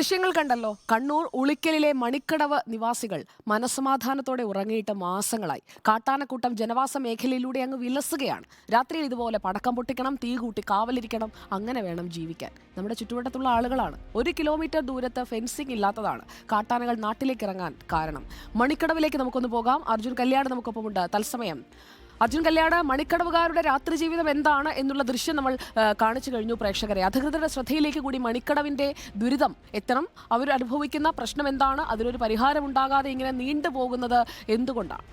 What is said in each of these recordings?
ദൃശ്യങ്ങൾ കണ്ടല്ലോ. കണ്ണൂർ ഉളിക്കലിലെ മണിക്കടവ് നിവാസികൾ മനസമാധാനത്തോടെ ഉറങ്ങിയിട്ട് മാസങ്ങളായി. കാട്ടാനക്കൂട്ടം ജനവാസ മേഖലയിലൂടെ അങ്ങ് വിലസുകയാണ്. രാത്രിയിൽ ഇതുപോലെ പടക്കം പൊട്ടിക്കണം തീ കൂട്ടി കാവലിരിക്കണം അങ്ങനെ വേണം ജീവിക്കാൻ. നമ്മുടെ ചുറ്റുവട്ടത്തുള്ള ആളുകളാണ്. ഒരു കിലോമീറ്റർ ദൂരത്ത് ഫെൻസിംഗ് ഇല്ലാത്തതാണ് കാട്ടാനകൾ നാട്ടിലേക്ക് ഇറങ്ങാൻ കാരണം. മണിക്കടവിലേക്ക് നമുക്കൊന്ന് പോകാം. അർജുൻ കല്യാണ് നമുക്കൊപ്പമുണ്ട്. തത്സമയം അർജുൻ കല്യാട് മണിക്കടവുകാരുടെ രാത്രി ജീവിതം എന്താണ് എന്നുള്ള ദൃശ്യം നമ്മൾ കാണിച്ചു കഴിഞ്ഞു പ്രേക്ഷകരെ. അധികൃതരുടെ ശ്രദ്ധയിലേക്ക് കൂടി മണിക്കടവിന്റെ ദുരിതം എത്തണം. അവർ അനുഭവിക്കുന്ന പ്രശ്നം എന്താണ്? അതിനൊരു പരിഹാരം ഉണ്ടാകാതെ ഇങ്ങനെ നീണ്ടുപോകുന്നത് എന്തുകൊണ്ടാണ്?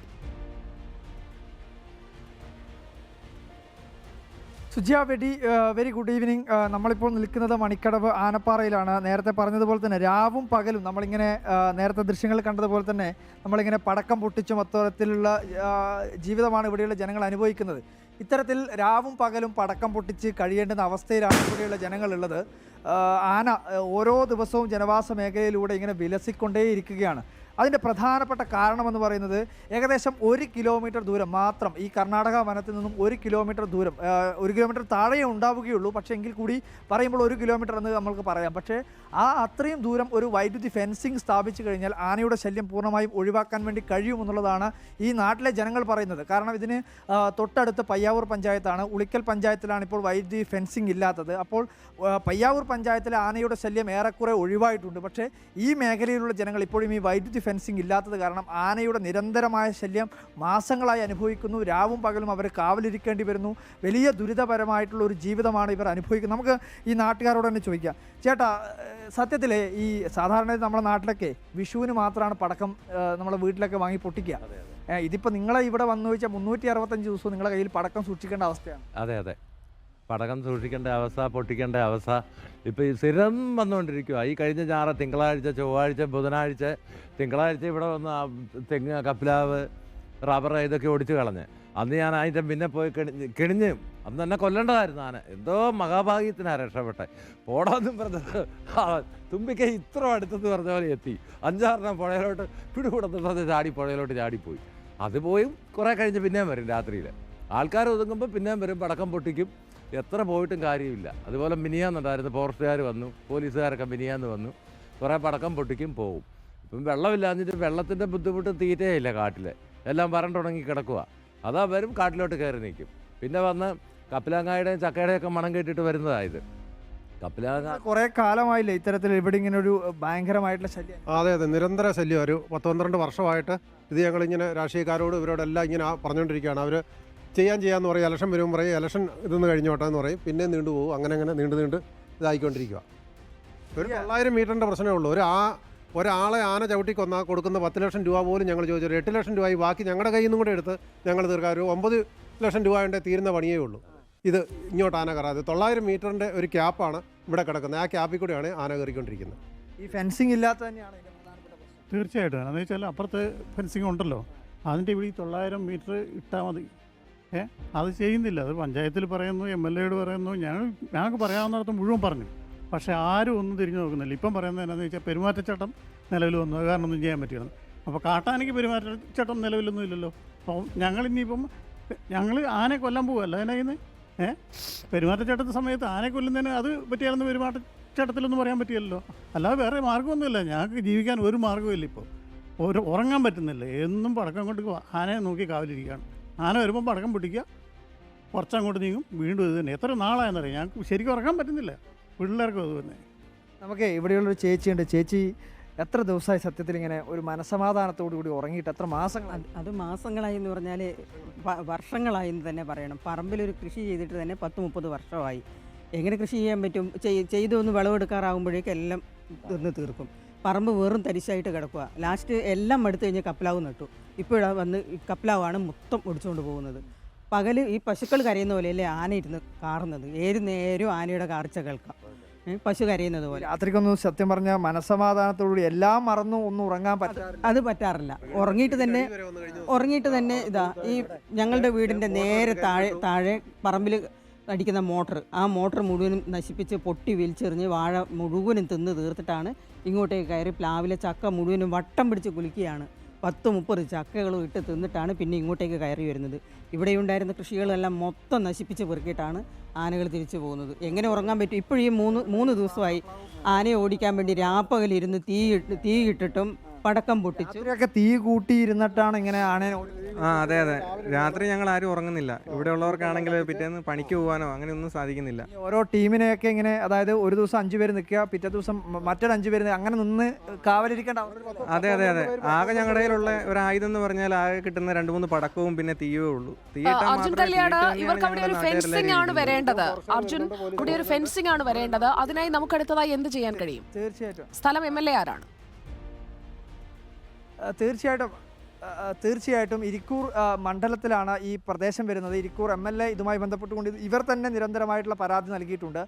സുജിയ വെടി വെരി ഗുഡ് ഈവനിങ്. നമ്മളിപ്പോൾ നിൽക്കുന്നത് മണിക്കടവ് ആനപ്പാറയിലാണ്. നേരത്തെ പറഞ്ഞതുപോലെ തന്നെ രാവും പകലും നമ്മളിങ്ങനെ നേരത്തെ ദൃശ്യങ്ങൾ കണ്ടതുപോലെ തന്നെ നമ്മളിങ്ങനെ പടക്കം പൊട്ടിച്ചും അത്തരത്തിലുള്ള ജീവിതമാണ് ഇവിടെയുള്ള ജനങ്ങൾ അനുഭവിക്കുന്നത്. ഇത്തരത്തിൽ രാവും പകലും പടക്കം പൊട്ടിച്ച് കഴിയേണ്ടുന്ന അവസ്ഥയിലാണ് ഇവിടെയുള്ള ജനങ്ങളുള്ളത്. ആന ഓരോ ദിവസവും ജനവാസ മേഖലയിലൂടെ ഇങ്ങനെ വിലസിക്കൊണ്ടേയിരിക്കുകയാണ്. അതിന്റെ പ്രധാനപ്പെട്ട കാരണമെന്ന് പറയുന്നത് ഏകദേശം ഒരു കിലോമീറ്റർ ദൂരം മാത്രം ഈ കർണാടക വനത്തിൽ നിന്നും ഒരു കിലോമീറ്റർ ദൂരം ഒരു കിലോമീറ്റർ താഴെ ഉണ്ടാവുകയുള്ളൂ. പക്ഷേ എങ്കിൽ കൂടി പറയുമ്പോൾ ഒരു കിലോമീറ്റർ എന്ന് നമ്മൾക്ക് പറയാം. പക്ഷേ ആ അത്രയും ദൂരം ഒരു വൈദ്യുതി ഫെൻസിങ് സ്ഥാപിച്ചു കഴിഞ്ഞാൽ ആനയുടെ ശല്യം പൂർണമായും ഒഴിവാക്കാൻ വേണ്ടി കഴിയുമെന്നുള്ളതാണ് ഈ നാട്ടിലെ ജനങ്ങൾ പറയുന്നത്. കാരണം ഇതിന് തൊട്ടടുത്ത് പയ്യാവൂർ പഞ്ചായത്താണ്. ഉളിക്കൽ പഞ്ചായത്തിലാണ് ഇപ്പോൾ വൈദ്യുതി ഫെൻസിങ് ഇല്ലാത്തത്. അപ്പോൾ പയ്യാവൂർ പഞ്ചായത്തിലെ ആനയുടെ ശല്യം ഏറെക്കുറെ ഒഴിവായിട്ടുണ്ട്. പക്ഷേ ഈ മേഖലയിലുള്ള ജനങ്ങൾ ഇപ്പോഴും ഈ വൈദ്യുതി ഫെൻസിങ് ഇല്ലാത്തത് കാരണം ആനയുടെ നിരന്തരമായ ശല്യം മാസങ്ങളായി അനുഭവിക്കുന്നു. രാവും പകലും അവർ കാവലിരിക്കേണ്ടി വരുന്നു. വലിയ ദുരിതപരമായിട്ടുള്ള ഒരു ജീവിതമാണ് ഇവർ അനുഭവിക്കുന്നത്. നമുക്ക് ഈ നാട്ടുകാരോട് തന്നെ ചോദിക്കാം. ചേട്ടാ സത്യത്തിൽ സത്യത്തിലെ ഈ സാധാരണ നമ്മുടെ നാട്ടിലൊക്കെ വിഷുവിന് മാത്രമാണ് പടക്കം നമ്മളെ വീട്ടിലൊക്കെ വാങ്ങി പൊട്ടിക്കുക. ഇതിപ്പോൾ നിങ്ങളെ ഇവിടെ വന്നു വെച്ചാൽ മുന്നൂറ്റി അറുപത്തഞ്ച് ദിവസവും നിങ്ങളുടെ കയ്യിൽ പടക്കം സൂക്ഷിക്കേണ്ട അവസ്ഥയാണ്. അതെ അതെ. പടക്കം സൂക്ഷിക്കേണ്ട അവസ്ഥ പൊട്ടിക്കേണ്ട അവസ്ഥ. ഇപ്പോൾ ഈ സ്ഥിരം വന്നുകൊണ്ടിരിക്കുക ഈ കഴിഞ്ഞ ഞായറ തിങ്കളാഴ്ച ചൊവ്വാഴ്ച ബുധനാഴ്ച തിങ്കളാഴ്ച ഇവിടെ വന്ന് തെങ്ങ് കപ്പിലാവ് റബ്ബർ ഇതൊക്കെ ഒടിച്ച് കളഞ്ഞ്. അന്ന് ഞാൻ അതിന്റെ പിന്നെ പോയി കിണിഞ്ഞ് കിണിഞ്ഞ് അന്ന് തന്നെ കൊല്ലേണ്ടതായിരുന്നു ആന. എന്തോ മഹാഭാഗ്യത്തിനാണ് രക്ഷപ്പെട്ടെ. പോടാന്നും പറഞ്ഞത് തുമ്പിക്ക ഇത്ര അടുത്തെന്ന് പറഞ്ഞ പോലെ എത്തി. അഞ്ചാറെണ്ണം പുഴയിലോട്ട് പിടികൂടത്തുള്ളത് ചാടി പുഴയിലോട്ട് ചാടിപ്പോയി. അത് പോയും കുറേ കഴിഞ്ഞ് പിന്നെയും വരും രാത്രിയിൽ ആൾക്കാർ ഒതുങ്ങുമ്പോൾ പിന്നെയും വരും പടക്കം പൊട്ടിക്കും. എത്ര പോയിട്ടും കാര്യമില്ല. അതുപോലെ മിനിയാന്നുണ്ടായിരുന്നു ഫോറസ്റ്റുകാർ വന്നു പോലീസുകാരൊക്കെ മിനിയാന്ന് വന്നു. കുറേ പടക്കം പൊട്ടിക്കും പോവും. ഇപ്പം വെള്ളമില്ലാഞ്ഞിട്ട് വെള്ളത്തിന്റെ ബുദ്ധിമുട്ട് തീറ്റയില്ല കാട്ടിൽ എല്ലാം വരണ്ടുണങ്ങി കിടക്കുക അതാ വരും കാട്ടിലോട്ട് കയറി നിൽക്കും. പിന്നെ വന്ന് കപ്പിലാങ്ങായുടെയും ചക്കയുടെയും ഒക്കെ മണം കേട്ടിട്ട് വരുന്നതായത് കപ്പിലാങ്ങ കുറേ കാലമായില്ലേ ഇത്തരത്തിൽ ഇവിടെ ഇങ്ങനെ ഒരു ഭയങ്കരമായിട്ടുള്ള ശല്യം? അതെ അതെ. നിരന്തര ശല്യം. ഒരു പത്ത് പന്ത്രണ്ട് വർഷമായിട്ട് ഇത് ഞങ്ങളിങ്ങനെ രാഷ്ട്രീയക്കാരോട് ഇവരോടെല്ലാം ഇങ്ങനെ പറഞ്ഞുകൊണ്ടിരിക്കുകയാണ്. അവർ ചെയ്യാൻ ചെയ്യാമെന്ന് പറയും ഇലക്ഷൻ വരുമ്പോൾ പറയും ഇലക്ഷൻ ഇതൊന്ന് കഴിഞ്ഞോട്ടെ എന്ന് പറയും. പിന്നെ നീണ്ടു പോകും. അങ്ങനെ അങ്ങനെ നീണ്ടു നീണ്ട് ഇതായിക്കൊണ്ടിരിക്കുക ഒരു തൊള്ളായിരം മീറ്ററിന്റെ പ്രശ്നമേ ഉള്ളൂ. ഒരു ആ ഒരാളെ ആന ചവിട്ടി കൊന്നാൽ കൊടുക്കുന്ന പത്ത് ലക്ഷം രൂപ പോലും ഞങ്ങൾ ചോദിച്ചു എട്ട് ലക്ഷം രൂപയായി ബാക്കി ഞങ്ങളുടെ കയ്യിൽ നിന്നും കൂടെ എടുത്ത് ഞങ്ങൾ തീർക്കാം. ഒരു ഒമ്പത് ലക്ഷം രൂപ കൊണ്ട് തീരുന്ന പണിയേ ഉള്ളൂ. ഇത് ഇങ്ങോട്ട് ആന കയറാതെ. തൊള്ളായിരം മീറ്ററിന്റെ ഒരു ക്യാപ്പാണ് ഇവിടെ കിടക്കുന്നത്. ആ ക്യാപ്പിൽ കൂടെയാണ് ആന കയറിക്കൊണ്ടിരിക്കുന്നത്. ഈ ഫെൻസിങ് ഇല്ലാത്ത തന്നെയാണ് പ്രശ്നം. തീർച്ചയായിട്ടും. എന്ന് വെച്ചാൽ അപ്പുറത്ത് ഫെൻസിങ് ഉണ്ടല്ലോ. അതിന്റെ ഇവിടെ ഈ തൊള്ളായിരം മീറ്റർ ഇട്ടാൽ മതി. അത് ചെയ്യുന്നില്ല. അത് പഞ്ചായത്തിൽ പറയുന്നു എം എൽ എയോട് പറയുന്നു. ഞാൻ ഞങ്ങൾക്ക് പറയാവുന്നിടത്ത് മുഴുവൻ പറഞ്ഞു. പക്ഷേ ആരും ഒന്നും തിരിഞ്ഞു നോക്കുന്നില്ല. ഇപ്പം പറയുന്നത് എന്നാന്ന് വെച്ചാൽ പെരുമാറ്റച്ചട്ടം നിലവിൽ വന്നു. കാരണം ഒന്നും ചെയ്യാൻ പറ്റില്ല അപ്പോൾ കാട്ടാനയ്ക്ക് പെരുമാറ്റച്ചട്ടം നിലവിലൊന്നും ഇല്ലല്ലോ. അപ്പോൾ ഞങ്ങൾ ഇനിയിപ്പം ഞങ്ങൾ ആനെ കൊല്ലാൻ പോകുമല്ല അതിനകത്ത് ഏ? പെരുമാറ്റച്ചട്ടത്തെ സമയത്ത് ആനെ കൊല്ലുന്നതിന് അത് പറ്റിയാലെന്ന് പെരുമാറ്റച്ചട്ടത്തിലൊന്നും പറയാൻ പറ്റിയല്ലോ അല്ലാതെ വേറെ മാർഗമൊന്നുമില്ല. ഞങ്ങൾക്ക് ജീവിക്കാൻ ഒരു മാർഗമില്ല ഇപ്പോൾ. ഒരു ഉറങ്ങാൻ പറ്റുന്നില്ല. എന്നും പടക്കം കൊണ്ട് ആനയെ നോക്കി കാവലിരിക്കുകയാണ്. ആന വരുമ്പോൾ പടക്കം പൊട്ടിക്കുക. കുറച്ചങ്ങോട്ട് നീങ്ങും വീണ്ടും ഇത് തന്നെ. എത്ര നാളായെന്നറിയാം. ഞങ്ങൾക്ക് ശരിക്കും ഉറങ്ങാൻ പറ്റുന്നില്ല. പിള്ളേർക്കും അത് തന്നെ. നമുക്ക് ഇവിടെയുള്ളൊരു ചേച്ചിയുണ്ട്. ചേച്ചി എത്ര ദിവസമായി സത്യത്തിൽ ഇങ്ങനെ ഒരു മനസമാധാനത്തോടു കൂടി ഉറങ്ങിയിട്ട് എത്ര മാസങ്ങൾ അത് മാസങ്ങളായി എന്ന് പറഞ്ഞാൽ വർഷങ്ങളായി എന്ന് തന്നെ പറയണം. പറമ്പിലൊരു കൃഷി ചെയ്തിട്ട് തന്നെ പത്ത് മുപ്പത് വർഷമായി. എങ്ങനെ കൃഷി ചെയ്യാൻ പറ്റും? ചെയ്തു ചെയ്ത് ഒന്ന് വിളവെടുക്കാറാകുമ്പോഴേക്കും എല്ലാം ഒന്ന് തീർക്കും. പറമ്പ് വെറും തരിശായിട്ട് കിടക്കുക ലാസ്റ്റ് എല്ലാം എടുത്തു കഴിഞ്ഞ് കപ്ലാവ് നട്ടു. ഇപ്പോഴാ വന്ന് ഈ കപ്ലാവാണ് മൊത്തം ഒടിച്ചുകൊണ്ട് പോകുന്നത്. പകൽ ഈ പശുക്കൾ കരയുന്ന പോലെയല്ലേ ആന ഇരുന്ന് കാറുന്നത്? ഏത് നേരവും ആനയുടെ കാർച്ച കേൾക്കാം. പശു കരയുന്നത് പോലെ. രാത്രിക്കൊന്നും സത്യം പറഞ്ഞ മനസമാധാനത്തോടുകൂടി എല്ലാം മറന്നു ഒന്നും ഉറങ്ങാൻ പറ്റും അത് പറ്റാറില്ല. ഉറങ്ങിയിട്ട് തന്നെ ഉറങ്ങിയിട്ട് തന്നെ ഇതാ ഈ ഞങ്ങളുടെ വീടിന്റെ നേരെ താഴെ താഴെ പറമ്പിൽ അടിക്കുന്ന മോട്ടർ ആ മോട്ടർ മുഴുവനും നശിപ്പിച്ച് പൊട്ടി വലിച്ചെറിഞ്ഞ് വാഴ മുഴുവനും തിന്ന് തീർത്തിട്ടാണ് ഇങ്ങോട്ടേക്ക് കയറി പ്ലാവിലെ ചക്ക മുഴുവനും വട്ടം പിടിച്ച് കുലുക്കിയാണ്. പത്ത് മുപ്പത് ചക്കകളും ഇട്ട് തിന്നിട്ടാണ് പിന്നെ ഇങ്ങോട്ടേക്ക് കയറി വരുന്നത്. ഇവിടെ ഉണ്ടായിരുന്ന കൃഷികളെല്ലാം മൊത്തം നശിപ്പിച്ച് പെറുക്കിയിട്ടാണ് ആനകൾ തിരിച്ചു പോകുന്നത്. എങ്ങനെ ഉറങ്ങാൻ പറ്റും? ഇപ്പോഴും മൂന്ന് മൂന്ന് ദിവസമായി ആനയെ ഓടിക്കാൻ വേണ്ടി രാപ്പകലിരുന്ന് തീ തീ ഇട്ടിട്ടും പടക്കം പൊട്ടിച്ചു. ഇവരൊക്കെ തീ കൂട്ടിയിരുന്നിട്ടാണ് ഇങ്ങനെ ആണേ ആ അതെ അതെ. രാത്രി ഞങ്ങൾ ആരും ഉറങ്ങുന്നില്ല. ഇവിടെ ഉള്ളവർക്കാണെങ്കിൽ പിറ്റേന്ന് പണിക്ക് പോകാനോ അങ്ങനെ ഒന്നും സാധിക്കുന്നില്ല ഓരോ ടീമിനെയൊക്കെ ഇങ്ങനെ അതായത് ഒരു ദിവസം അഞ്ചു പേര് നിൽക്കുക പിറ്റേ ദിവസം മറ്റൊരു അഞ്ചു പേര് അങ്ങനെ നിന്ന് കാവലിരിക്കേണ്ട അതെ അതെ അതെ. ആകെ ഞങ്ങളുടെ കയ്യിലുള്ള ഒരു ആയുധം എന്ന് പറഞ്ഞാൽ ആകെ കിട്ടുന്ന രണ്ട് മൂന്ന് പടക്കവും പിന്നെ തീയേ ഉള്ളൂ. അർജുൻ കല്യാട് ഇവർക്ക് അവിടെ ഒരു ഫെൻസിംഗ് ആണ് വരേണ്ടത്. അർജുൻ ഇവിടെ ഒരു ഫെൻസിംഗ് ആണ് വരേണ്ടത്. അതിനായി നമുക്ക് അടുത്തതായി എന്ത് ചെയ്യാൻ കഴിയും? തീർച്ചയായിട്ടും. സ്ഥലം എം എൽ എ ആരാണ്? തീർച്ചയായിട്ടും തീർച്ചയായിട്ടും ഇരിക്കൂർ മണ്ഡലത്തിലാണ് ഈ പ്രദേശം വരുന്നത്. ഇരിക്കൂർ എം എൽ എ ഇതുമായി ബന്ധപ്പെട്ടുകൊണ്ട് ഇവർ തന്നെ നിരന്തരമായിട്ടുള്ള പരാതി നൽകിയിട്ടുണ്ട്.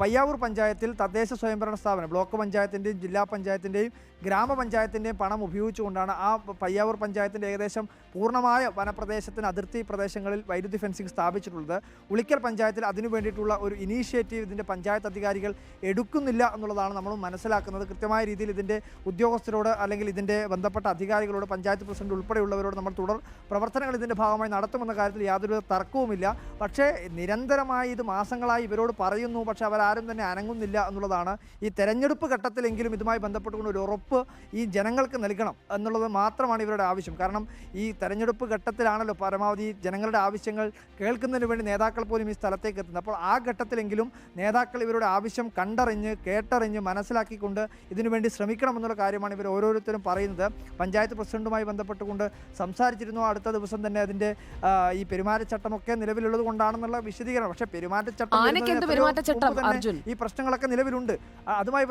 പയ്യാവൂർ പഞ്ചായത്തിൽ തദ്ദേശ സ്വയംഭരണ സ്ഥാപനം ബ്ലോക്ക് പഞ്ചായത്തിന്റെയും ജില്ലാ പഞ്ചായത്തിന്റെയും ഗ്രാമപഞ്ചായത്തിന്റെയും പണം ഉപയോഗിച്ചുകൊണ്ടാണ് ആ പയ്യാവൂർ പഞ്ചായത്തിന്റെ ഏകദേശം പൂർണമായ വനപ്രദേശത്തിന് അതിർത്തി പ്രദേശങ്ങളിൽ വൈദ്യുതി ഫെൻസിംഗ് സ്ഥാപിച്ചിട്ടുള്ളത്. ഉളിക്കൽ പഞ്ചായത്തിൽ അതിനു വേണ്ടിയിട്ടുള്ള ഒരു ഇനീഷ്യേറ്റീവ് ഇതിന്റെ പഞ്ചായത്ത് അധികാരികൾ എടുക്കുന്നില്ല എന്നുള്ളതാണ് നമ്മൾ മനസ്സിലാക്കുന്നത്. കൃത്യമായ രീതിയിൽ ഇതിന്റെ ഉദ്യോഗസ്ഥരോട് അല്ലെങ്കിൽ ഇതിന്റെ ബന്ധപ്പെട്ട അധികാരികളോട് പഞ്ചായത്ത് പ്രസിഡന്റ് ഉൾപ്പെടെയുള്ളവരോട് നമ്മൾ തുടർ പ്രവർത്തനങ്ങൾ ഇതിന്റെ ഭാഗമായി നടത്തുമെന്ന കാര്യത്തിൽ യാതൊരു തർക്കവുമില്ല. പക്ഷേ നിരന്തരമായി ഇത് മാസങ്ങളായി ഇവരോട് പറയുന്നു. പക്ഷേ അവരാരും തന്നെ അനങ്ങുന്നില്ല എന്നുള്ളതാണ് ഈ തെരഞ്ഞെടുപ്പ് ഘട്ടത്തിലെങ്കിലും ഇതുമായി ബന്ധപ്പെട്ടുകൊണ്ട് ഒരു ഉറപ്പ് ഈ ജനങ്ങൾക്ക് നൽകണം എന്നുള്ളത് മാത്രമാണ് ഇവരുടെ ആവശ്യം. കാരണം ഈ തെരഞ്ഞെടുപ്പ് ഘട്ടത്തിലാണല്ലോ പരമാവധി ജനങ്ങളുടെ ആവശ്യങ്ങൾ കേൾക്കുന്നതിന് വേണ്ടി നേതാക്കൾ പോലും ഈ സ്ഥലത്തേക്ക് എത്തുന്നത്. അപ്പോൾ ആ ഘട്ടത്തിലെങ്കിലും നേതാക്കൾ ഇവരുടെ ആവശ്യം കണ്ടറിഞ്ഞ് കേട്ടറിഞ്ഞ് മനസ്സിലാക്കിക്കൊണ്ട് ഇതിനുവേണ്ടി ശ്രമിക്കണം എന്നുള്ള കാര്യമാണ് ഇവർ ഓരോരുത്തരും പറയുന്നത്. പഞ്ചായത്ത് പ്രസിഡന്റുമായി ബന്ധപ്പെട്ടുകൊണ്ട് സംസാരിച്ചിരുന്നു. അടുത്ത ദിവസം തന്നെ അതിന്റെ ഈ പെരുമാറ്റച്ചട്ടമൊക്കെ നിലവിലുള്ളത് കൊണ്ടാണെന്നുള്ള വിശദീകരണം. പക്ഷേ പെരുമാറ്റച്ചട്ടം ഈ പ്രശ്നങ്ങളൊക്കെ നിലവിലുണ്ട്. അതുമായി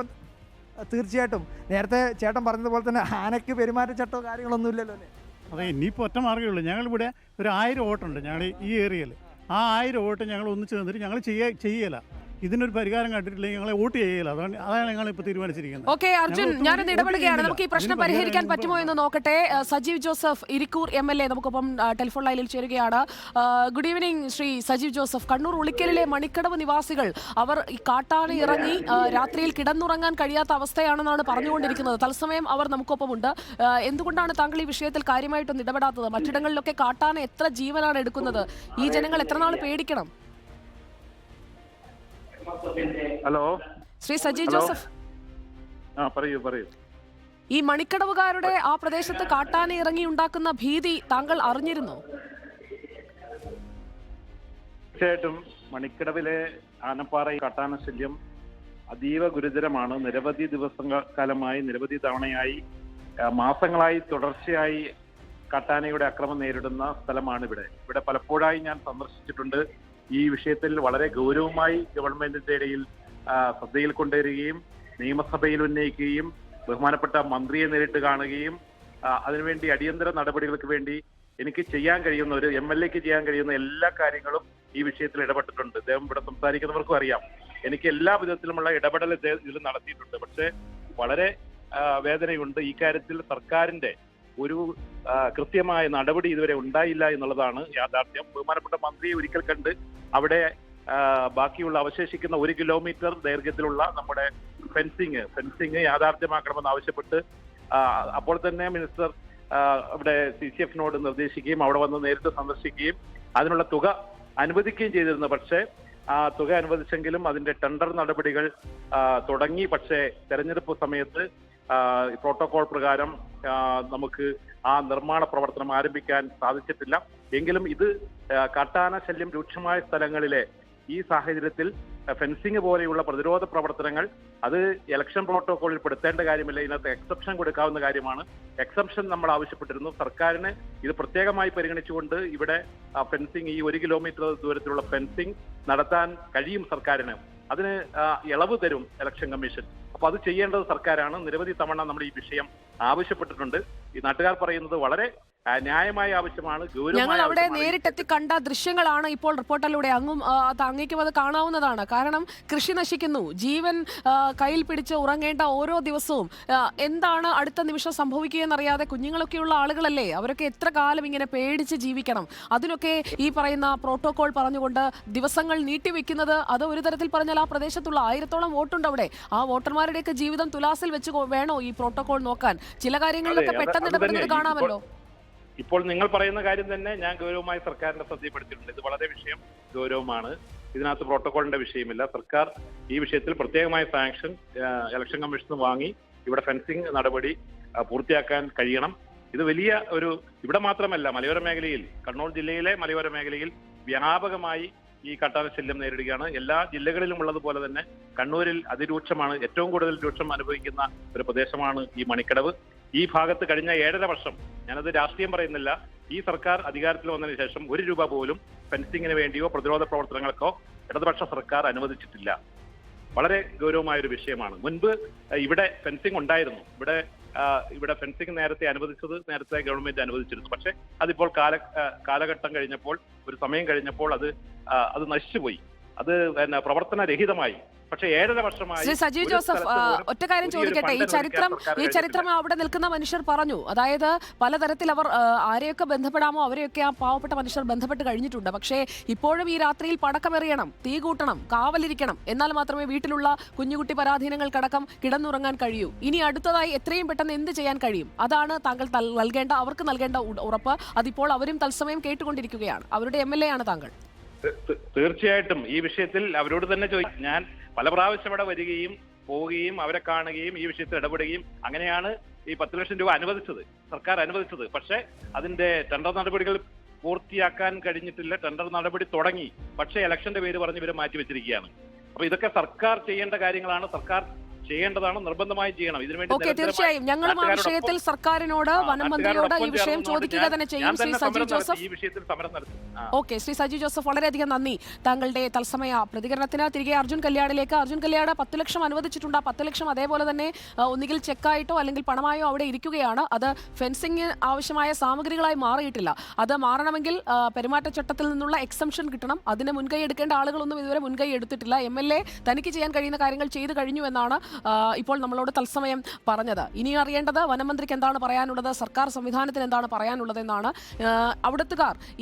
തീർച്ചയായിട്ടും. നേരത്തെ ചേട്ടൻ പറഞ്ഞതുപോലെ തന്നെ ആനയ്ക്ക് പെരുമാറ്റച്ചട്ടോ കാര്യങ്ങളൊന്നും ഇല്ലല്ലോ അല്ലേ? അതെ ഇനിയിപ്പോൾ ഒറ്റ മാർഗമേ ഉള്ളൂ. ഞങ്ങളിവിടെ ഒരു ആയിരം വോട്ടുണ്ട് ഞങ്ങൾ ഈ ഏരിയയിൽ ആ ആയിരം വോട്ട് ഞങ്ങൾ ഒന്നിച്ചു തന്നിട്ട് ഞങ്ങൾ ചെയ്യ ചെയ്യല. ഇതിനൊരു പരിഹാരം കണ്ടിട്ടില്ലെങ്കിൽ ഞങ്ങളെ വോട്ട് ചെയ്യില്ല അതാണ് അതാണ് ഞങ്ങൾ ഇപ്പോൾ തീരുമാനിച്ചിരിക്കുന്നത്. ഓക്കെ അർജുൻ ഞാനൊന്ന് ഇടപെടുകയാണ്. നമുക്ക് ഈ പ്രശ്നം പരിഹരിക്കാൻ പറ്റുമോ എന്ന് നോക്കട്ടെ. Sajeev Joseph Irikkur M L A നമുക്കൊപ്പം ടെലിഫോൺ ലൈനിൽ ചേരുകയാണ്. Good evening Shri Sajeev Joseph. Kannur ഉളിക്കലിലെ മണിക്കടവ് നിവാസികൾ അവർ ഈ കാട്ടാന ഇറങ്ങി രാത്രിയിൽ കിടന്നുറങ്ങാൻ കഴിയാത്ത അവസ്ഥയാണെന്നാണ് പറഞ്ഞുകൊണ്ടിരിക്കുന്നത്. തത്സമയം അവർ നമുക്കൊപ്പമുണ്ട്. എന്തുകൊണ്ടാണ് താങ്കൾ ഈ വിഷയത്തിൽ കാര്യമായിട്ടൊന്നും ഇടപെടാത്തത്? മറ്റിടങ്ങളിലൊക്കെ കാട്ടാന എത്ര ജീവനാണ് എടുക്കുന്നത്? ഈ ജനങ്ങൾ എത്ര നാൾ പേടിക്കണം? ഹലോ? ശ്രീ സജി ജോസഫ്. ആ പറയൂ പറയൂ. ഈ മണിക്കടവുകാരുടെ ആ പ്രദേശത്ത് കാട്ടാന ഇറങ്ങി ഉണ്ടാക്കുന്ന ഭീതി താങ്കൾ അറിഞ്ഞിരുന്നു? തീർച്ചയായിട്ടും മണിക്കടവിലെ ആനപ്പാറ കാട്ടാന ശല്യം അതീവ ഗുരുതരമാണ്. നിരവധി ദിവസക്കാലമായി നിരവധി തവണയായി മാസങ്ങളായി തുടർച്ചയായി കാട്ടാനയുടെ അക്രമം നേരിടുന്ന സ്ഥലമാണ് ഇവിടെ ഇവിടെ പലപ്പോഴായി ഞാൻ സന്ദർശിച്ചിട്ടുണ്ട്. ഈ വിഷയത്തിൽ വളരെ ഗൗരവമായി ഗവൺമെന്റിന്റെ ഇടയിൽ ശ്രദ്ധയിൽ കൊണ്ടുവരികയും നിയമസഭയിൽ ഉന്നയിക്കുകയും ബഹുമാനപ്പെട്ട മന്ത്രിയെ നേരിട്ട് കാണുകയും അതിനുവേണ്ടി അടിയന്തര നടപടികൾക്ക് വേണ്ടി എനിക്ക് ചെയ്യാൻ കഴിയുന്ന ഒരു എം എൽ എക്ക് ചെയ്യാൻ കഴിയുന്ന എല്ലാ കാര്യങ്ങളും ഈ വിഷയത്തിൽ ഇടപെട്ടിട്ടുണ്ട്. അദ്ദേഹം ഇവിടെ സംസാരിക്കുന്നവർക്കും അറിയാം. എനിക്ക് എല്ലാ വിധത്തിലുമുള്ള ഇടപെടൽ ഇതിൽ നടത്തിയിട്ടുണ്ട്. പക്ഷേ വളരെ വേദനയുണ്ട്. ഈ കാര്യത്തിൽ സർക്കാരിന്റെ ഒരു കൃത്യമായ നടപടി ഇതുവരെ ഉണ്ടായില്ല എന്നുള്ളതാണ് യാഥാർത്ഥ്യം. ബഹുമാനപ്പെട്ട മന്ത്രിയെ ഒരിക്കൽ കണ്ട് അവിടെ ബാക്കിയുള്ള അവശേഷിക്കുന്ന ഒരു കിലോമീറ്റർ ദൈർഘ്യത്തിലുള്ള നമ്മുടെ ഫെൻസിങ് ഫെൻസിങ് യാഥാർത്ഥ്യമാക്കണമെന്ന് ആവശ്യപ്പെട്ട് അപ്പോൾ തന്നെ മിനിസ്റ്റർ ഇവിടെ സി സി എഫിനോട് നിർദ്ദേശിക്കുകയും അവിടെ വന്ന് നേരിട്ട് സന്ദർശിക്കുകയും അതിനുള്ള തുക അനുവദിക്കുകയും ചെയ്തിരുന്നു. പക്ഷേ ആ തുക അനുവദിച്ചെങ്കിലും അതിന്റെ ടെൻഡർ നടപടികൾ തുടങ്ങി. പക്ഷേ തെരഞ്ഞെടുപ്പ് സമയത്ത് പ്രോട്ടോകോൾ പ്രകാരം നമുക്ക് ആ നിർമ്മാണ പ്രവർത്തനം ആരംഭിക്കാൻ സാധിച്ചിട്ടില്ല. എങ്കിലും ഇത് കട്ടാന ശല്യം രൂക്ഷമായ സ്ഥലങ്ങളിലെ ഈ സാഹചര്യത്തിൽ ഫെൻസിങ് പോലെയുള്ള പ്രതിരോധ പ്രവർത്തനങ്ങൾ അത് ഇലക്ഷൻ പ്രോട്ടോകോളിൽ പെടുത്തേണ്ട കാര്യമില്ല. ഇതിനകത്ത് എക്സെപ്ഷൻ കൊടുക്കാവുന്ന കാര്യമാണ്. എക്സെപ്ഷൻ നമ്മൾ ആവശ്യപ്പെട്ടിരുന്നു. സർക്കാരിന് ഇത് പ്രത്യേകമായി പരിഗണിച്ചുകൊണ്ട് ഇവിടെ ഫെൻസിങ് ഈ ഒരു കിലോമീറ്റർ ദൂരത്തിലുള്ള ഫെൻസിങ് നടത്താൻ കഴിയും സർക്കാരിന്. അതിന് ഇളവ് തരും ഇലക്ഷൻ കമ്മീഷൻ അപ്പൊ അത് ചെയ്യേണ്ടത് സർക്കാരാണ്. നിരവധി തവണ നമ്മൾ ഈ വിഷയം ആവശ്യപ്പെട്ടിട്ടുണ്ട്. ഈ നാട്ടുകാർ പറയുന്നത് വളരെ ന്യായമായ ആവശ്യമാണ് ഞങ്ങൾ അവിടെ. നേരിട്ടെത്തി കണ്ട ദൃശ്യങ്ങളാണ് ഇപ്പോൾ റിപ്പോർട്ടിലൂടെ. അങ്ങും അങ്ങേക്കും അത് കാണാവുന്നതാണ്. കാരണം കൃഷി നശിക്കുന്നു. ജീവൻ കയ്യിൽ പിടിച്ച് ഉറങ്ങേണ്ട ഓരോ ദിവസവും എന്താണ് അടുത്ത നിമിഷം സംഭവിക്കുകയെന്നറിയാതെ കുഞ്ഞുങ്ങളൊക്കെയുള്ള ആളുകളല്ലേ? അവരൊക്കെ എത്ര കാലം ഇങ്ങനെ പേടിച്ച് ജീവിക്കണം? അതിനൊക്കെ ഈ പറയുന്ന പ്രോട്ടോകോൾ പറഞ്ഞുകൊണ്ട് ദിവസങ്ങൾ നീട്ടിവെക്കുന്നത് അത് ഒരു തരത്തിൽ പറഞ്ഞാൽ ആ പ്രദേശത്തുള്ള ആയിരത്തോളം വോട്ടുണ്ട് അവിടെ. ആ വോട്ടർമാരുടെയൊക്കെ ജീവിതം തുലാസിൽ വെച്ച് വേണോ ഈ പ്രോട്ടോകോൾ നോക്കാൻ? ചില കാര്യങ്ങളിലൊക്കെ പെട്ടെന്ന് ഇടപെടുന്നത് കാണാമല്ലോ. ഇപ്പോൾ നിങ്ങൾ പറയുന്ന കാര്യം തന്നെ ഞാൻ ഗൗരവമായി സർക്കാരിന്റെ ശ്രദ്ധയിൽപ്പെടുത്തിയിട്ടുണ്ട്. ഇത് വളരെ വിഷയം ഗൗരവമാണ്. ഇതിനകത്ത് പ്രോട്ടോകോളിന്റെ വിഷയമില്ല. സർക്കാർ ഈ വിഷയത്തിൽ പ്രത്യേകമായ സാങ്ഷൻ ഇലക്ഷൻ കമ്മീഷന് വാങ്ങി ഇവിടെ ഫെൻസിംഗ് നടപടി പൂർത്തിയാക്കാൻ കഴിയണം. ഇത് വലിയ ഒരു ഇവിടെ മാത്രമല്ല മലയോര മേഖലയിൽ കണ്ണൂർ ജില്ലയിലെ മലയോര മേഖലയിൽ വ്യാപകമായി ഈ കാട്ടാന ശല്യം നേരിടുകയാണ്. എല്ലാ ജില്ലകളിലും ഉള്ളതുപോലെ തന്നെ കണ്ണൂരിൽ അതിരൂക്ഷമാണ് ഏറ്റവും കൂടുതൽ രൂക്ഷം അനുഭവിക്കുന്ന ഒരു പ്രദേശമാണ് ഈ മണിക്കടവ്. ഈ ഭാഗത്ത് കഴിഞ്ഞ ഏഴര വർഷം ഞാനത് രാഷ്ട്രീയം പറയുന്നില്ല. ഈ സർക്കാർ അധികാരത്തിൽ വന്നതിന് ശേഷം ഒരു രൂപ പോലും ഫെൻസിങ്ങിന് വേണ്ടിയോ പ്രതിരോധ പ്രവർത്തനങ്ങൾക്കോ ഇടതുപക്ഷ സർക്കാർ അനുവദിച്ചിട്ടില്ല. വളരെ ഗൗരവമായ ഒരു വിഷയമാണ്. മുൻപ് ഇവിടെ ഫെൻസിംഗ് ഉണ്ടായിരുന്നു. ഇവിടെ ഇവിടെ ഫെൻസിങ് നേരത്തെ അനുവദിച്ചത് നേരത്തെ ഗവൺമെന്റ് അനുവദിച്ചിരുന്നു. പക്ഷേ അതിപ്പോൾ കാല കാലഘട്ടം കഴിഞ്ഞപ്പോൾ ഒരു സമയം കഴിഞ്ഞപ്പോൾ അത് അത് നശിച്ചുപോയി. അത് പിന്നെ പ്രവർത്തനരഹിതമായി. പക്ഷേ ഏഴര വർഷമായി ശ്രീ സജീവ് ജോസഫ് ഒറ്റ കാര്യം ചോദിക്കട്ടെ. ഈ ചരിത്രം ഈ ചരിത്രം അവിടെ നിൽക്കുന്ന മനുഷ്യർ പറഞ്ഞു. അതായത് പലതരത്തിൽ അവർ ആരെയൊക്കെ ബന്ധപ്പെടാമോ അവരെയൊക്കെ ആ പാവപ്പെട്ട മനുഷ്യർ ബന്ധപ്പെട്ട് കഴിഞ്ഞിട്ടുണ്ട്. പക്ഷേ ഇപ്പോഴും ഈ രാത്രിയിൽ പടക്കമെറിയണം തീ കൂട്ടണം കാവലിരിക്കണം എന്നാൽ മാത്രമേ വീട്ടിലുള്ള കുഞ്ഞുകുട്ടി പരാധീനങ്ങൾക്കടക്കം കിടന്നുറങ്ങാൻ കഴിയൂ. ഇനി അടുത്തതായി എത്രയും പെട്ടെന്ന് എന്ത് ചെയ്യാൻ കഴിയും? അതാണ് താങ്കൾ നൽകേണ്ട അവർക്ക് നൽകേണ്ട ഉറപ്പ്. അതിപ്പോൾ അവരും തത്സമയം കേട്ടുകൊണ്ടിരിക്കുകയാണ്. അവരുടെ എം എൽ എ ആണ് താങ്കൾ. തീർച്ചയായിട്ടും ഈ വിഷയത്തിൽ അവരോട് തന്നെ ചോദിക്കും ഞാൻ പല പ്രാവശ്യം അവിടെ വരികയും പോവുകയും അവരെ കാണുകയും ഈ വിഷയത്തിൽ ഇടപെടുകയും അങ്ങനെയാണ് ഈ പത്ത് ലക്ഷം രൂപ അനുവദിച്ചത്. സർക്കാർ അനുവദിച്ചത്. പക്ഷേ അതിന്റെ ടെൻഡർ നടപടികൾ പൂർത്തിയാക്കാൻ കഴിഞ്ഞിട്ടില്ല. ടെൻഡർ നടപടി തുടങ്ങി. പക്ഷേ ഇലക്ഷന്റെ പേര് പറഞ്ഞ് ഇവരെ മാറ്റി വെച്ചിരിക്കുകയാണ് അപ്പൊ ഇതൊക്കെ സർക്കാർ ചെയ്യേണ്ട കാര്യങ്ങളാണ്. സർക്കാർ ചെയ്യേണ്ടതാണ് നിർബന്ധമായും ചെയ്യണം. ഇതിനുവേണ്ടി ഓക്കെ തീർച്ചയായും. ഞങ്ങളും ആ വിഷയത്തിൽ സർക്കാരിനോട് വനമന്ത്രിയോട് വനം മന്ത്രിയോട് ഈ വിഷയം ചോദിക്കുക തന്നെ ചെയ്യും ശ്രീ സജി ജോസഫ്. ഈ വിഷയത്തിൽ സമരം നടത്തി. ഓക്കെ ശ്രീ സജി ജോസഫ് വളരെയധികം നന്ദി. താങ്കളുടെ തത്സമയ പ്രതികരണത്തിന് തിരികെ അർജുൻ കല്യാണിലേക്ക്. അർജുൻ കല്യാട് പത്ത് ലക്ഷം അനുവദിച്ചിട്ടുണ്ട്. ആ പത്ത് ലക്ഷം അതേപോലെ തന്നെ ഒന്നുകിൽ ചെക്കായിട്ടോ അല്ലെങ്കിൽ പണമായോ അവിടെ ഇരിക്കുകയാണ്. അത് ഫെൻസിംഗ് ആവശ്യമായ സാമഗ്രികളായി മാറിയിട്ടില്ല. അത് മാറണമെങ്കിൽ പെരുമാറ്റച്ചട്ടത്തിൽ നിന്നുള്ള എക്സംഷൻ കിട്ടണം. അതിന് മുൻകൈ എടുക്കേണ്ട ആളുകളൊന്നും ഇതുവരെ മുൻകൈ എടുത്തിട്ടില്ല. എം എൽ എ തനിക്ക് ചെയ്യാൻ കഴിയുന്ന കാര്യങ്ങൾ ചെയ്തു കഴിഞ്ഞു എന്നാണ് ഇപ്പോൾ നമ്മളോട് തത്സമയം പറഞ്ഞത്. ഇനി അറിയേണ്ടത് വനമന്ത്രിക്ക് എന്താണ് പറയാനുള്ളത്? സർക്കാർ സംവിധാനത്തിന് എന്താണ് പറയാനുള്ളത് എന്നാണ്.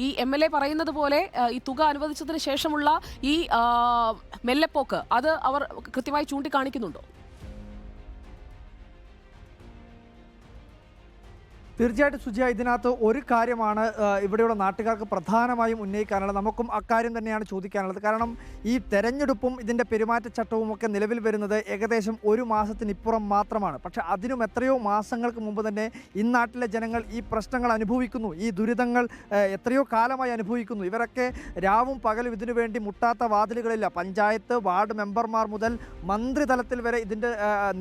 ഈ എം എൽ എ പറയുന്നത് പോലെ ഈ തുക അനുവദിച്ചതിന് ശേഷമുള്ള ഈ മെല്ലെപ്പോക്ക് അത് അവർ കൃത്യമായി ചൂണ്ടിക്കാണിക്കുന്നുണ്ടോ? തീർച്ചയായിട്ടും സുജിയ ഇതിനകത്ത് ഒരു കാര്യമാണ് ഇവിടെയുള്ള നാട്ടുകാർക്ക് പ്രധാനമായും ഉന്നയിക്കാനുള്ളത്. നമുക്കും അക്കാര്യം തന്നെയാണ് ചോദിക്കാനുള്ളത്. കാരണം ഈ തെരഞ്ഞെടുപ്പും ഇതിന്റെ പെരുമാറ്റച്ചട്ടവും ഒക്കെ നിലവിൽ വരുന്നത് ഏകദേശം ഒരു മാസത്തിനിപ്പുറം മാത്രമാണ്. പക്ഷേ അതിനും എത്രയോ മാസങ്ങൾക്ക് മുമ്പ് തന്നെ ഇന്നാട്ടിലെ ജനങ്ങൾ ഈ പ്രശ്നങ്ങൾ അനുഭവിക്കുന്നു. ഈ ദുരിതങ്ങൾ എത്രയോ കാലമായി അനുഭവിക്കുന്നു. ഇവരൊക്കെ രാവും പകലും ഇതിനു വേണ്ടി മുട്ടാത്ത വാതിലുകളില്ല. പഞ്ചായത്ത് വാർഡ് മെമ്പർമാർ മുതൽ മന്ത്രിതലത്തിൽ വരെ ഇതിന്റെ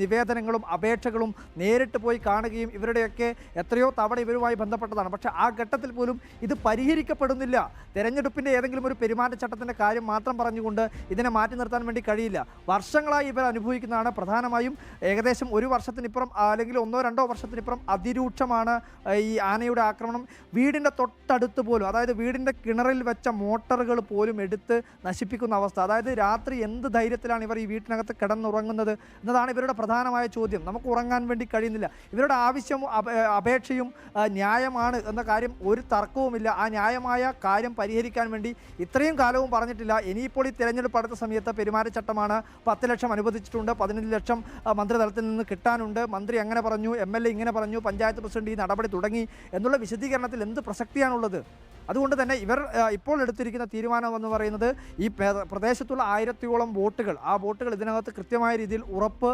നിവേദനങ്ങളും അപേക്ഷകളും നേരിട്ട് പോയി കാണുകയും ഇവരുടെയൊക്കെ എത്രയോ തവണ ഇവരുമായി ബന്ധപ്പെട്ടതാണ്. പക്ഷേ ആ ഘട്ടത്തിൽ പോലും ഇത് പരിഹരിക്കപ്പെടുന്നില്ല. തെരഞ്ഞെടുപ്പിന്റെ ഏതെങ്കിലും ഒരു പെരുമാറ്റച്ചട്ടത്തിന്റെ കാര്യം മാത്രം പറഞ്ഞുകൊണ്ട് ഇതിനെ മാറ്റി നിർത്താൻ വേണ്ടി കഴിയില്ല. വർഷങ്ങളായി ഇവർ അനുഭവിക്കുന്നതാണ്. പ്രധാനമായും ഏകദേശം ഒരു വർഷത്തിനിപ്പുറം അല്ലെങ്കിൽ ഒന്നോ രണ്ടോ വർഷത്തിനിപ്പുറം അതിരൂക്ഷമാണ് ഈ ആനയുടെ ആക്രമണം. വീടിന്റെ തൊട്ടടുത്ത് പോലും അതായത് വീടിന്റെ കിണറിൽ വെച്ച മോട്ടറുകൾ പോലും എടുത്ത് നശിപ്പിക്കുന്ന അവസ്ഥ. അതായത് രാത്രി എന്ത് ധൈര്യത്തിലാണ് ഇവർ ഈ വീട്ടിനകത്ത് കിടന്നുറങ്ങുന്നത് എന്നതാണ് ഇവരുടെ പ്രധാനമായ ചോദ്യം. നമുക്ക് ഉറങ്ങാൻ വേണ്ടി കഴിയുന്നില്ല. ഇവരുടെ ആവശ്യം അപേക്ഷ അപേക്ഷയും ആ, ന്യായമാണ് എന്ന കാര്യം ഒരു തർക്കവുമില്ല. ആ ന്യായമായ കാര്യം പരിഹരിക്കാൻ വേണ്ടി ഇത്രയും കാലവും പറഞ്ഞിട്ടില്ല. ഇനിയിപ്പോൾ ഈ തിരഞ്ഞെടുപ്പ് അടുത്ത സമയത്ത് പെരുമാറ്റച്ചട്ടമാണ് പത്ത് ലക്ഷം അനുവദിച്ചിട്ടുണ്ട്. പതിനഞ്ച് ലക്ഷം മന്ത്രിതലത്തിൽ നിന്ന് കിട്ടാനുണ്ട്. മന്ത്രി അങ്ങനെ പറഞ്ഞു? എം ഇങ്ങനെ പറഞ്ഞു. പഞ്ചായത്ത് പ്രസിഡന്റ് ഈ നടപടി തുടങ്ങി എന്നുള്ള വിശദീകരണത്തിൽ എന്ത് പ്രസക്തിയാണുള്ളത്? അതുകൊണ്ട് തന്നെ ഇവർ ഇപ്പോൾ എടുത്തിരിക്കുന്ന തീരുമാനം എന്ന് പറയുന്നത് ഈ പ്രദേശത്തുള്ള ആയിരത്തിയോളം വോട്ടുകൾ ആ വോട്ടുകൾ ഇതിനകത്ത് കൃത്യമായ രീതിയിൽ ഉറപ്പ്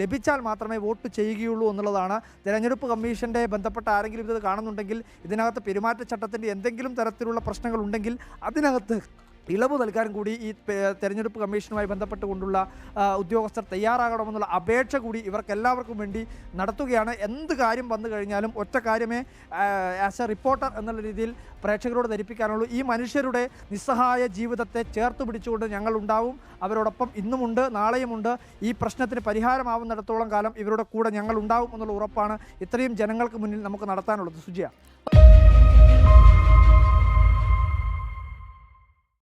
ലഭിച്ചാൽ മാത്രമേ വോട്ട് ചെയ്യുകയുള്ളൂ എന്നുള്ളതാണ്. തെരഞ്ഞെടുപ്പ് കമ്മീഷന്റെ ബന്ധപ്പെട്ട ആരെങ്കിലും ഇത് കാണുന്നുണ്ടെങ്കിൽ ഇതിനകത്ത് പെരുമാറ്റച്ചട്ടത്തിന്റെ എന്തെങ്കിലും തരത്തിലുള്ള പ്രശ്നങ്ങൾ ഉണ്ടെങ്കിൽ അതിനകത്ത് ഇളവ് നൽകാൻ കൂടി ഈ തെരഞ്ഞെടുപ്പ് കമ്മീഷനുമായി ബന്ധപ്പെട്ടുകൊണ്ടുള്ള കൊണ്ടുള്ള ഉദ്യോഗസ്ഥർ തയ്യാറാകണമെന്നുള്ള അപേക്ഷ കൂടി ഇവർക്കെല്ലാവർക്കും വേണ്ടി നടത്തുകയാണ്. എന്ത് കാര്യം വന്നു കഴിഞ്ഞാലും ഒറ്റ കാര്യമേ ആസ് എ റിപ്പോർട്ടർ എന്നുള്ള രീതിയിൽ പ്രേക്ഷകരോട് ധരിപ്പിക്കാനുള്ളൂ. ഈ മനുഷ്യരുടെ നിസ്സഹായ ജീവിതത്തെ ചേർത്ത് പിടിച്ചുകൊണ്ട് ഞങ്ങൾ ഉണ്ടാവും അവരോടൊപ്പം ഇന്നുമുണ്ട് നാളെയുമുണ്ട്. ഈ പ്രശ്നത്തിന് പരിഹാരമാവുന്നിടത്തോളം കാലം ഇവരുടെ കൂടെ ഞങ്ങൾ ഉണ്ടാവും എന്നുള്ള ഉറപ്പാണ് ഇത്രയും ജനങ്ങൾക്ക് മുന്നിൽ നമുക്ക് നടത്താനുള്ളത്. സുജിയ.